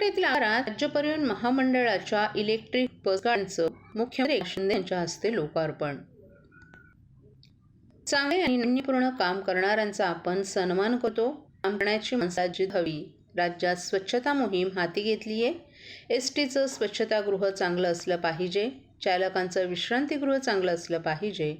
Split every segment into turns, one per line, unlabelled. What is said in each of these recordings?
खोपट येथील राज्य परिवहन महामंडळाच्या इलेक्ट्रिक बसगाड्यांचं मुख्यमंत्री शिंदे यांच्या हस्ते लोकार्पण. चांगले आणि नाविन्यपूर्ण काम करणाऱ्यांचा आपण सन्मान करतो. काम करण्याची माणसा हवी. राज्यात स्वच्छता मोहीम हाती घेतली आहे. एस टीचं स्वच्छतागृह चांगलं असलं पाहिजे. चालकांचं विश्रांतीगृह चांगलं असलं पाहिजे.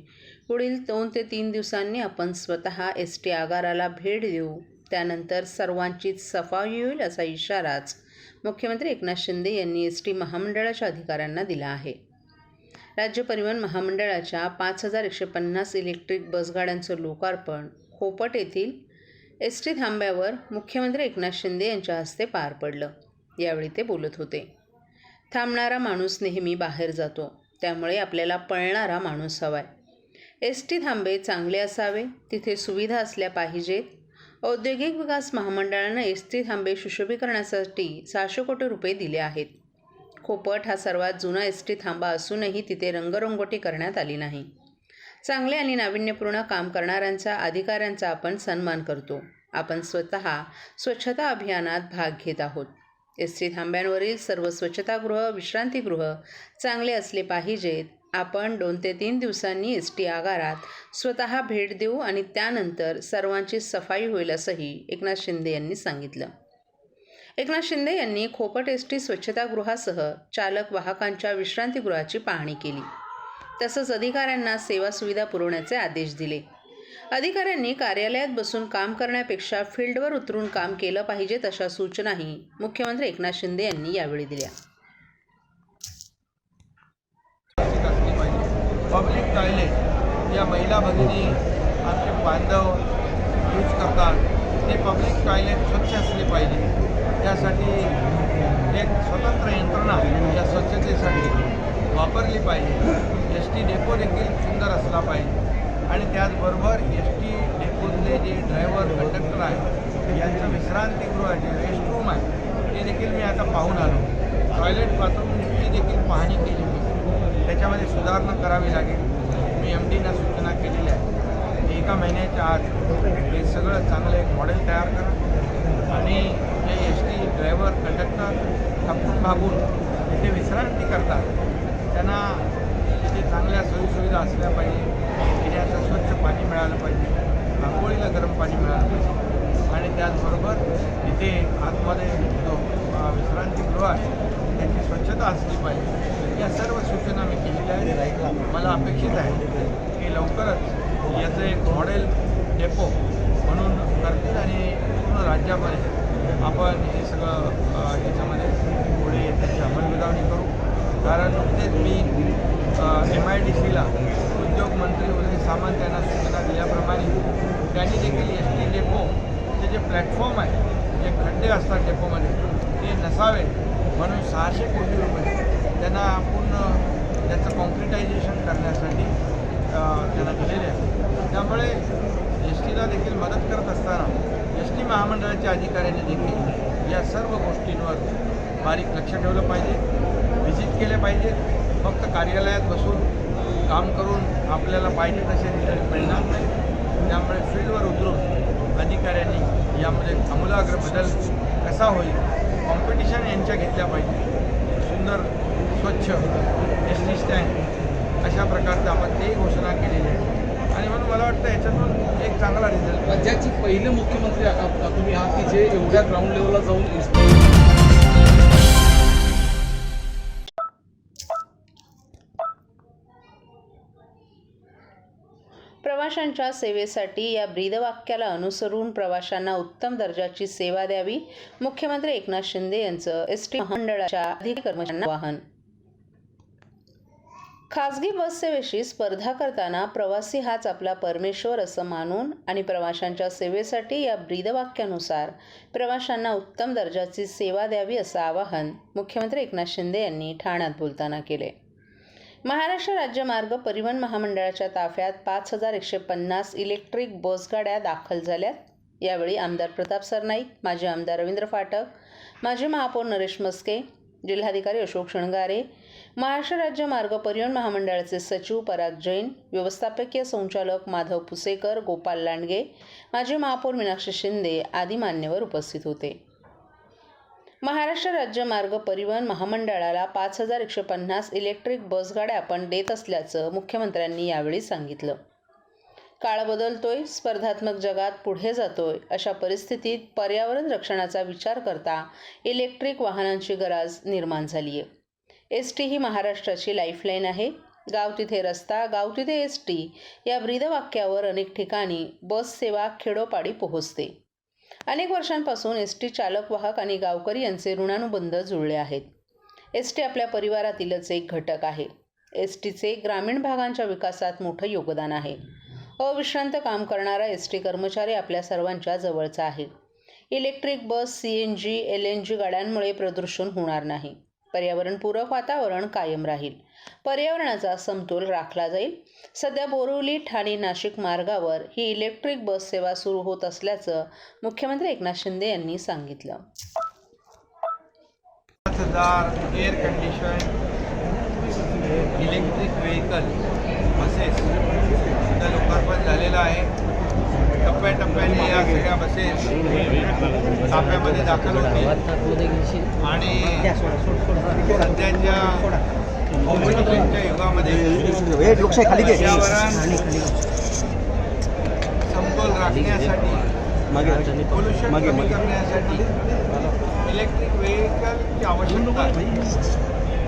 पुढील दोन ते तीन दिवसांनी आपण स्वतः एस टी आगाराला भेट देऊ. त्यानंतर सर्वांचीच सफाई होईल असा इशाराच मुख्यमंत्री एकनाथ शिंदे यांनी एस टी महामंडळाच्या अधिकाऱ्यांना दिला आहे. राज्य परिवहन महामंडळाच्या पाच हजार एकशे पन्नास इलेक्ट्रिक बसगाड्यांचं लोकार्पण खोपट येथील एस टी थांब्यावर मुख्यमंत्री एकनाथ शिंदे यांच्या हस्ते पार पडलं. यावेळी ते बोलत होते. थांबणारा माणूस नेहमी बाहेर जातो. त्यामुळे आपल्याला पळणारा माणूस हवाय. एस टी थांबे चांगले असावे तिथे सुविधा असल्या पाहिजेत औद्योगिक विकास महामंडळानं एस टी थांबे सुशोभीकरणासाठी सहाशे कोटी रुपये दिले आहेत. खोपट हा सर्वात जुना एस टी थांबा असूनही तिथे रंगरंगोटी करण्यात आली नाही. चांगले आणि नाविन्यपूर्ण काम करणाऱ्यांचा अधिकाऱ्यांचा आपण सन्मान करतो. आपण स्वतः स्वच्छता अभियानात भाग घेत आहोत. एस टी थांब्यांवरील सर्व स्वच्छतागृह विश्रांतीगृह चांगले असले पाहिजेत आपण दोन ते तीन दिवसांनी एस टी आगारात स्वतः भेट देऊ आणि त्यानंतर सर्वांची सफाई होईल असंही एकनाथ शिंदे यांनी सांगितलं. एकनाथ शिंदे यांनी खोपट एस टी स्वच्छतागृहासह चालक वाहकांच्या विश्रांतीगृहाची पाहणी केली. तसंच अधिकाऱ्यांना सेवा सुविधा पुरवण्याचे आदेश दिले. अधिकाऱ्यांनी कार्यालयात बसून काम करण्यापेक्षा फील्डवर उतरून काम केलं पाहिजे अशा सूचनाही मुख्यमंत्री एकनाथ शिंदे यांनी यावेळी दिल्या
व्यवस्थित असली पाहिजे पब्लिक टॉयलेट या महिला भगिनी आमचे बांधव यूज करतात. ते पब्लिक टॉयलेट स्वच्छ असले पाहिजे. त्यासाठी एक स्वतंत्र यंत्रणा या स्वच्छतेसाठी वापरली पाहिजे. एस टी डेपो देखील सुंदर असला पाहिजे. आणि त्याचबरोबर एस टी डेपोतले जे ड्रायव्हर कंडक्टर आहे यांचं विश्रांतीगृह जे रेस्ट रूम आहे ते देखील मी आता पाहून आलो. टॉयलेट बाथरूमची देखील पाहणी केली मी त्याच्यामध्ये सुधारणा करावी लागेल. मी एम डीना सूचना केलेल्या आहे एका महिन्याच्या आत हे सगळं चांगलं एक मॉडेल तयार करा. आणि जे एस टी ड्रायव्हर कंडक्टर थकून भागून तिथे विश्रांती करतात त्यांना तिथे चांगल्या सोयीसुविधा असल्या पाहिजे. पिण्याचं स्वच्छ पाणी मिळालं पाहिजे. आंघोळीला गरम पाणी मिळालं पाहिजे. आणि त्याचबरोबर तिथे आतमध्ये जो विश्रांतीगृह आहे त्याची स्वच्छता असली पाहिजे. या सर्व सूचना मी केलेल्या आहेत. मला अपेक्षित आहे की लवकरच याचं एक मॉडेल डेपो म्हणून करतील आणि पूर्ण राज्यामध्ये आपण हे सगळं याच्यामध्ये पुढे त्याची अंमलबजावणी करू. कारण नुकतेच मी एम आय डी सीला उद्योगमंत्री उदय सामंत यांना सूचना दिल्याप्रमाणे त्यांनी देखील एस टी डेपोचे जे प्लॅटफॉर्म आहे जे खड्डे असतात डेपोमध्ये ते नसावे म्हणून सहाशे कोटी रुपये त्यांना पूर्ण त्याचं कॉन्क्रिटायझेशन करण्यासाठी त्यांना दिलेले आहे त्यामुळे एस टीला देखील मदत करत असताना एस टी महामंडळाच्या अधिकाऱ्यांनी देखील या सर्व गोष्टींवर बारीक लक्ष ठेवलं पाहिजे व्हिजिट केले पाहिजेत फक्त कार्यालयात बसून काम करून आपल्याला पाहिजे तसे रिझल्ट मिळणार नाही. त्यामुळे फील्डवर उतरून अधिकाऱ्यांनी यामध्ये आमूलाग्र बदल कसा होईल? कॉम्पिटिशन यांच्या घेतल्या पाहिजे. सुंदर स्वच्छ एस टी स्टँड अशा प्रकारचं आपण ते घोषणा केलेली आहे. आणि म्हणून मला वाटतं याच्यातून एक चांगला रिझल्ट
राज्याचे पहिले मुख्यमंत्री तुम्ही आहात की जे एवढ्या ग्राउंड लेवलला जाऊन
प्रवाशांच्या सेवेसाठी या ब्रीदवाक्याला अनुसरून प्रवाशांना उत्तम दर्जाची सेवा द्यावी. मुख्यमंत्री एकनाथ शिंदे यांचं एस टी महामंडळाच्या अधिकारी कर्मचाऱ्यांना आवाहन. खाजगी बससेवेशी स्पर्धा करताना प्रवासी हाच आपला परमेश्वर असं मानून आणि प्रवाशांच्या सेवेसाठी या ब्रीदवाक्यानुसार प्रवाशांना उत्तम दर्जाची सेवा द्यावी असं आवाहन मुख्यमंत्री एकनाथ शिंदे यांनी ठाण्यात बोलताना केले. महाराष्ट्र राज्य मार्ग परिवहन महामंडळाच्या ताफ्यात पाच हजार एकशे पन्नास इलेक्ट्रिक बसगाड्या दाखल झाल्यात. यावेळी आमदार प्रताप सरनाईक माजी आमदार रवींद्र फाटक माजी महापौर नरेश मस्के जिल्हाधिकारी अशोक शृंगारे महाराष्ट्र राज्य मार्ग परिवहन महामंडळाचे सचिव पराग जैन व्यवस्थापकीय संचालक माधव पुसेकर गोपाल लांडगे माजी महापौर मीनाक्षी शिंदे आदी मान्यवर उपस्थित होते. महाराष्ट्र राज्य मार्ग परिवहन महामंडळाला पाच हजार एकशे पन्नास इलेक्ट्रिक बसगाड्या आपण देत असल्याचं मुख्यमंत्र्यांनी यावेळी सांगितलं. काळ बदलतोय स्पर्धात्मक जगात पुढे जातोय अशा परिस्थितीत पर्यावरण रक्षणाचा विचार करता इलेक्ट्रिक वाहनांची गरज निर्माण झाली आहे एस टी ही महाराष्ट्राची लाईफलाईन आहे. गाव तिथे रस्ता गाव तिथे एस टी या ब्रीदवाक्यावर अनेक ठिकाणी बस सेवा खेडोपाडी पोहोचते. अनेक वर्षांपासून एस टी चालक वाहक आणि गावकरी यांचे ऋणानुबंध जुळले आहेत. एस टी आपल्या परिवारातीलच एक घटक आहे. एस टीचे ग्रामीण भागांच्या विकासात मोठं योगदान आहे. अविश्रांत काम करणारा एस टी कर्मचारी आपल्या सर्वांच्या जवळचा आहे. Electric bus C N G L N G गाड्यांमुळे प्रदूषण होणार नाही. पर्यावरणपूरक वातावरण कायम राहील. पर्यावरणाचा समतोल राखला जाईल. सध्या बोरिवली ठाणे नाशिक मार्गावर ही इलेक्ट्रिक बस सेवा सुरू होत असल्याचं मुख्यमंत्री एकनाथ शिंदे यांनी सांगितलं.
Air condition electric vehicle buses लोकार्पण झालेलं आहे. टप्प्याटप्प्याने या सगळ्या बसेस ताफ्यामध्ये दाखल होतील आणि सध्याच्या युगामध्ये
खाली
पर्यावरण समतोल राखण्यासाठी पोल्युशन
मागे,
कमी
मागे.
करण्यासाठी इलेक्ट्रिक व्हेकलची आवश्यकता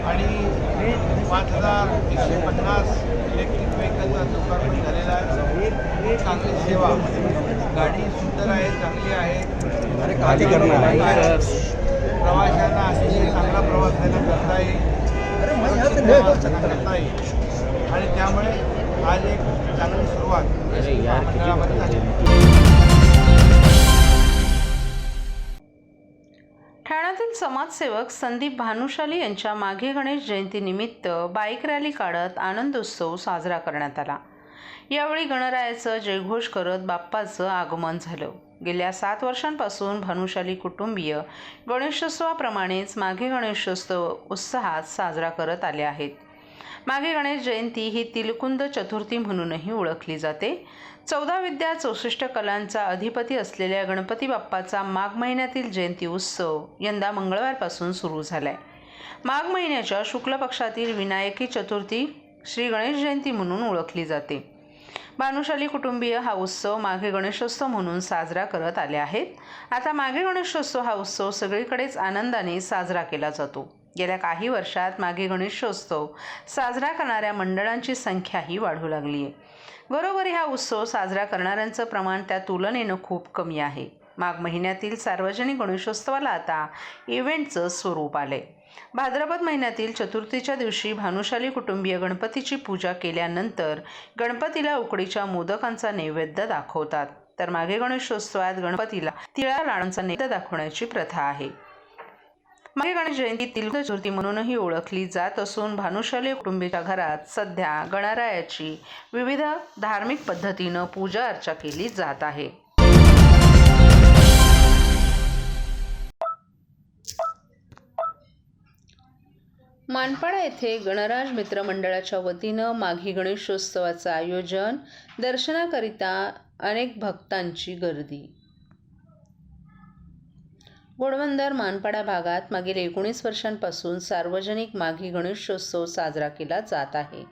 आणि पाच हजार एकशे पन्नास इलेक्ट्रिक व्हेकलचा लोकार्पण झालेला आहे चांगली सेवा गाडी सुंदर आहे चांगली आहे.
खाली करणार.
प्रवाशांना अतिशय चांगला प्रवास त्यांना करता येईल. करता येईल. आणि त्यामुळे आज एक चांगली सुरुवात.
ठाण्यातील समाजसेवक संदीप भानुशाली यांच्या माघे गणेश जयंतीनिमित्त बाईक रॅली काढत आनंदोत्सव साजरा करण्यात आला. यावेळी गणरायाचं जयघोष करत बाप्पाचं आगमन झालं. गेल्या सात वर्षांपासून भानुशाली कुटुंबीय गणेशोत्सवाप्रमाणेच माघे गणेशोत्सव उत्साहात साजरा करत आले आहेत. मागे गणेश जयंती ही तिलकुंद चतुर्थी म्हणूनही ओळखली जाते. चौदा विद्या चौसष्ट कलांचा अधिपती असलेल्या गणपती बाप्पाचा माघ महिन्यातील जयंती उत्सव यंदा मंगळवारपासून सुरू झालाय. माघ महिन्याच्या शुक्ल पक्षातील विनायकी चतुर्थी श्री गणेश जयंती म्हणून ओळखली जाते. भानुशाली कुटुंबीय हा उत्सव माघे गणेशोत्सव म्हणून साजरा करत आले आहेत. आता माघे गणेशोत्सव हा उत्सव सगळीकडेच आनंदाने साजरा केला जातो. गेल्या काही वर्षात मागे गणेशोत्सव साजरा करणाऱ्या मंडळांची संख्याही वाढू लागली आहे. घरोघरी हा उत्सव साजरा करणाऱ्यांचं प्रमाण त्या तुलनेनं खूप कमी आहे. माघ महिन्यातील सार्वजनिक गणेशोत्सवाला आता इव्हेंटचं स्वरूप आलं आहे भाद्रपद महिन्यातील चतुर्थीच्या दिवशी भानुशाली कुटुंबीय गणपतीची पूजा केल्यानंतर गणपतीला उकडीच्या मोदकांचा नैवेद्य दाखवतात. तर मागे गणेशोत्सवात गणपतीला तिळा लाडांचा नैवेद्य दाखवण्याची प्रथा आहे. मागे गणेश जयंती तिलक चतुर्थी म्हणूनही ओळखली जात असून भानुशाली कुटुंबीच्या घरात सध्या गणरायाची विविध धार्मिक पद्धतीनं पूजा अर्चा केली जात आहे. मानपाडा येथे गणराज मित्र मंडळाच्या वतीनं माघी गणेशोत्सवाचं आयोजन दर्शनाकरिता अनेक भक्तांची गर्दी. घोडबंदर मानपाडा भागात मागील एकोणीस वर्षांपासून सार्वजनिक माघी गणेशोत्सव साजरा केला जात आहे.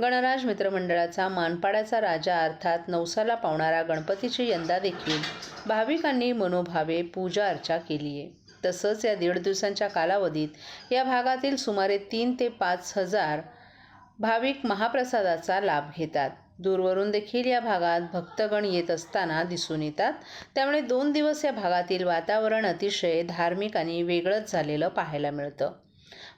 गणराज मित्रमंडळाचा मानपाडाचा राजा अर्थात नवसाला पावणारा गणपतीची यंदा देखील भाविकांनी मनोभावे पूजा अर्चा केली आहे तसंच या दीड दिवसांच्या कालावधीत या भागातील सुमारे तीन ते पाच हजार भाविक महाप्रसादाचा लाभ घेतात. दूरवरून देखील या भागात भक्तगण येत असताना दिसून येतात. त्यामुळे दोन दिवस या भागातील वातावरण अतिशय धार्मिक आणि वेगळंच झालेलं पाहायला मिळतं.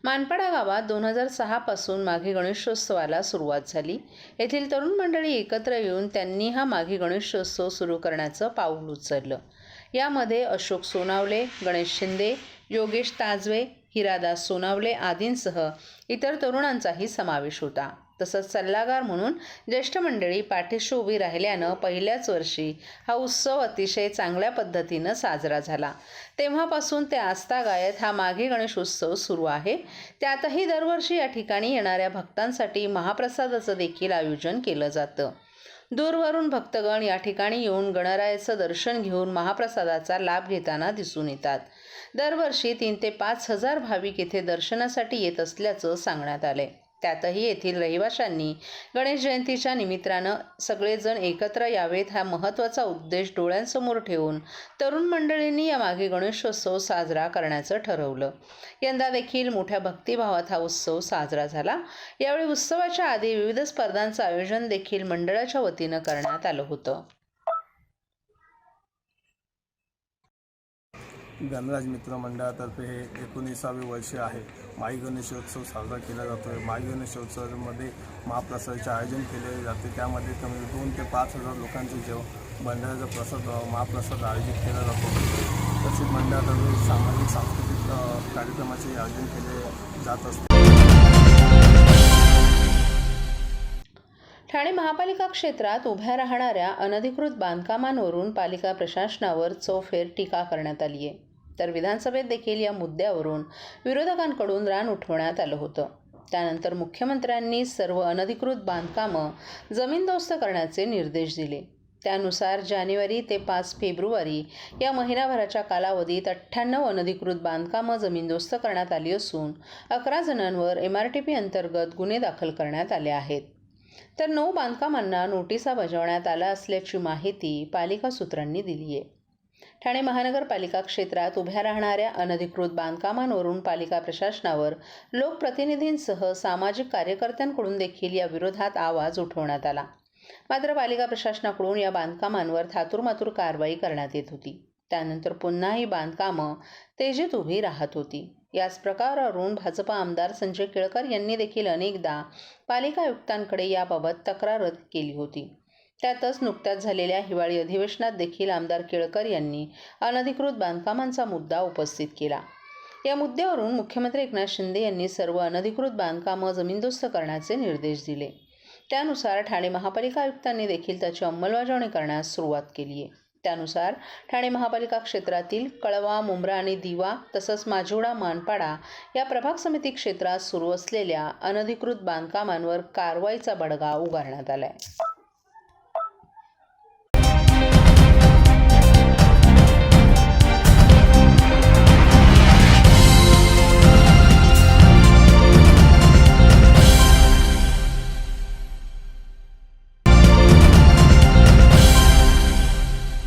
मानपाडा गावात दोन हजार सहापासून माघी गणेशोत्सवाला सुरुवात झाली. येथील तरुण मंडळी एकत्र येऊन त्यांनी हा माघी गणेशोत्सव सुरू करण्याचं पाऊल उचललं. यामध्ये अशोक सोनावले गणेश शिंदे योगेश ताजवे हिरादास सोनावले आदींसह इतर तरुणांचाही समावेश होता. तसंच सल्लागार म्हणून ज्येष्ठ मंडळी पाठीशी उभी राहिल्यानं पहिल्याच वर्षी हा उत्सव अतिशय चांगल्या पद्धतीनं साजरा झाला. तेव्हापासून ते आस्थागायत हा माघी गणेश उत्सव सुरू आहे. त्यातही दरवर्षी या ठिकाणी येणाऱ्या भक्तांसाठी महाप्रसादाचं देखील आयोजन केलं जातं. दूरवरून भक्तगण या ठिकाणी येऊन गणरायाचं दर्शन घेऊन महाप्रसादाचा लाभ घेताना दिसून येतात. दरवर्षी तीन ते पाच हजार भाविक येथे दर्शनासाठी येत असल्याचं सांगण्यात आले त्यातही येथील रहिवाशांनी गणेश जयंतीच्या निमित्तानं सगळेजण एकत्र यावेत हा महत्त्वाचा उद्देश डोळ्यांसमोर ठेवून तरुण मंडळींनी यामागे गणेशोत्सव साजरा करण्याचं ठरवलं. यंदा देखील मोठ्या भक्तिभावात हा उत्सव साजरा झाला. यावेळी उत्सवाच्या आधी विविध स्पर्धांचं आयोजन देखील मंडळाच्या वतीनं करण्यात आलं होतं.
गणराज मित्र मंडळातर्फे हे एकोणीसावे वर्ष आहे. माई गणेशोत्सव साजरा केला जातो आहे माई गणेशोत्सवामध्ये महाप्रसादाचे आयोजन केले जाते. त्यामध्ये कमी दोन ते पाच हजार लोकांचे जेवण मंडळाचा प्रसाद महाप्रसाद आयोजित केला जातो. तसेच मंडळातर्फे सामाजिक सांस्कृतिक कार्यक्रमाचे आयोजन केले जात असते.
ठाणे महापालिका क्षेत्रात उभ्या राहणाऱ्या अनधिकृत बांधकामांवरून पालिका प्रशासनावर चौफेर टीका करण्यात आली आहे तर विधानसभेत देखील या मुद्द्यावरून विरोधकांकडून रान उठवण्यात आलं होतं. त्यानंतर मुख्यमंत्र्यांनी सर्व अनधिकृत बांधकामं जमीनदोस्त करण्याचे निर्देश दिले. त्यानुसार जानेवारी ते पाच फेब्रुवारी या महिनाभराच्या कालावधीत अठ्ठ्याण्णव अनधिकृत बांधकामं जमीनदोस्त करण्यात आली असून अकरा जणांवर एम आर टी पी अंतर्गत गुन्हे दाखल करण्यात आले आहेत. तर नऊ बांधकामांना नोटिसा बजावण्यात आल्या असल्याची माहिती पालिका सूत्रांनी दिली आहे ठाणे महानगरपालिका क्षेत्रात उभ्या राहणाऱ्या अनधिकृत बांधकामांवरून पालिका प्रशासनावर लोकप्रतिनिधींसह सामाजिक कार्यकर्त्यांकडून देखील या विरोधात आवाज उठवण्यात आला. मात्र पालिका प्रशासनाकडून या बांधकामांवर थातुरमातूर कारवाई करण्यात येत होती. त्यानंतर पुन्हा ही बांधकामं तेजीत उभी राहत होती. याच प्रकारावरून भाजपा आमदार संजय केळकर यांनी देखील अनेकदा पालिका आयुक्तांकडे याबाबत तक्रार केली होती. त्यातच नुकत्याच झालेल्या हिवाळी अधिवेशनात देखील आमदार केळकर यांनी अनधिकृत बांधकामांचा मुद्दा उपस्थित केला. या मुद्द्यावरून मुख्यमंत्री एकनाथ शिंदे यांनी सर्व अनधिकृत बांधकामं जमीनदोस्त करण्याचे निर्देश दिले. त्यानुसार ठाणे महापालिका आयुक्तांनी देखील त्याची अंमलबजावणी करण्यास सुरुवात केली आहे. त्यानुसार ठाणे महापालिका क्षेत्रातील कळवा मुंब्रा आणि दिवा तसंच माजिवडा मानपाडा या प्रभाग समिती क्षेत्रात सुरू असलेल्या अनधिकृत बांधकामांवर कारवाईचा बडगा उगारण्यात आला आहे